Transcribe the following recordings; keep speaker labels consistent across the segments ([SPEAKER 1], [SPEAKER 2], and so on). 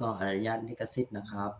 [SPEAKER 1] ก็อนุญาตลิขสิทธิ์นะครับ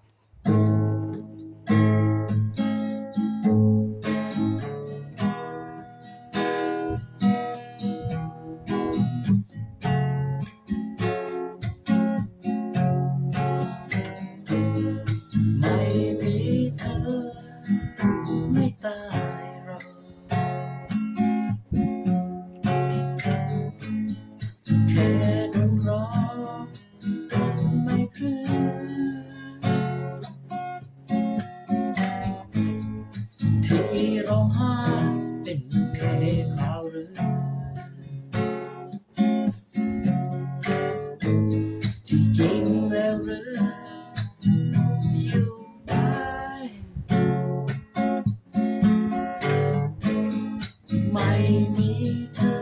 [SPEAKER 1] ที่ร้องไห้เป็นแค่ข่าวลือที่จริงแล้วหรืออยู่ได้ไม่มีเธอ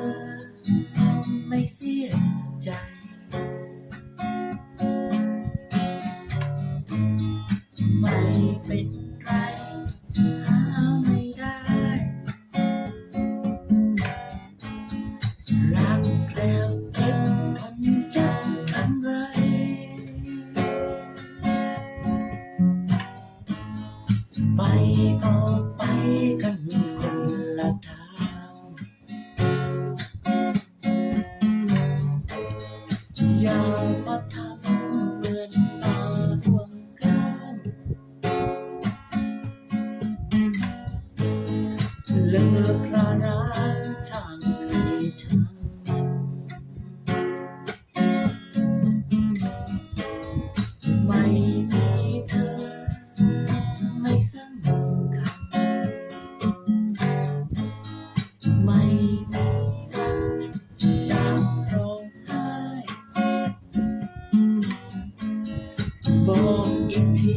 [SPEAKER 1] ไม่เสียใจไม่เป็น ไปก็ไปกันคนละทาง อย่ามาทำเหมือนมาห่วงกันเลิก ไม่มีวันจะร้องไห้บอกอีกที